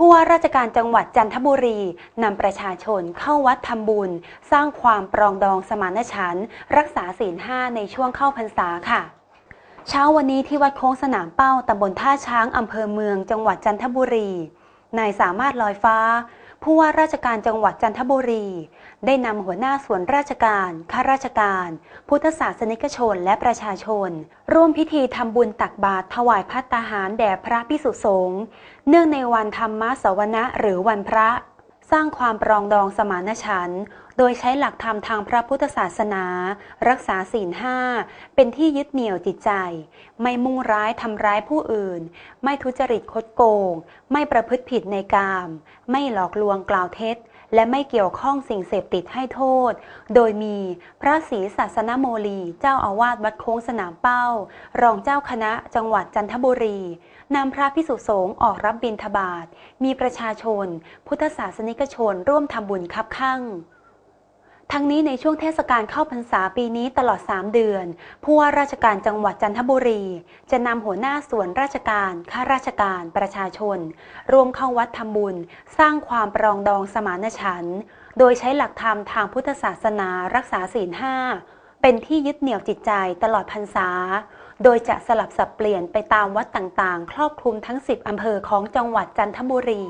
ผู้ว่าราชการจังหวัดจันทบุรีนำประชาชนเข้าวัดทำบุญ สร้างความปรองดองสมานฉันท์รักษาศีลห้าในช่วงเข้าพรรษาค่ะ เช้าวันนี้ที่วัดโค้งสนามเป้าตำบลท่าช้างอำเภอเมืองจังหวัดจันทบุรี นายสามารถลอยฟ้า ผู้ว่าราชการจังหวัดจันทบุรี ได้นำหัวหน้าส่วนราชการ ข้าราชการ พุทธศาสนิกชนและประชาชน ร่วมพิธีทำบุญตักบาตรถวายพัตตาหารแด่พระพิสุสงฆ์เนื่องในวันธรรมสวนะหรือวันพระ สร้างความปรองดองสมานฉันท์โดยใช้หลักธรรมทางพระพุทธศาสนา รักษาศีลห้าเป็นที่ยึดเหนี่ยวจิตใจ ไม่มุ่งร้ายทำร้ายผู้อื่น ไม่ทุจริตคดโกง ไม่ประพฤติผิดในกาม ไม่หลอกลวงกล่าวเท็จ และไม่เกี่ยวข้องสิ่งเสพติดให้โทษ โดยมีพระศรีศาสนโมลี เจ้าอาวาสวัดโค้งสนามเป้า รองเจ้าคณะจังหวัดจันทบุรีนำพระพิสุสงฆ์ออกรับบิณฑบาต มีประชาชน พุทธศาสนิกชนร่วมทำบุญคับข้าง ทั้งนี้ในช่วงเทศกาลเข้าพรรษาปีนี้ตลอด 3 เดือนผู้ว่าราชการจังหวัดจันทบุรี จะนำหัวหน้าส่วนราชการข้าราชการประชาชนร่วมเข้าวัดทำบุญ สร้างความปรองดองสมานฉันท์โดยใช้หลักธรรมทางพุทธศาสนารักษาศีลห้าเป็นที่ยึดเหนี่ยวจิตใจตลอดพรรษา โดยจะสลับสับเปลี่ยนไปตามวัดต่างๆ ครอบคลุมทั้ง 10 อำเภอของจังหวัดจันทบุรี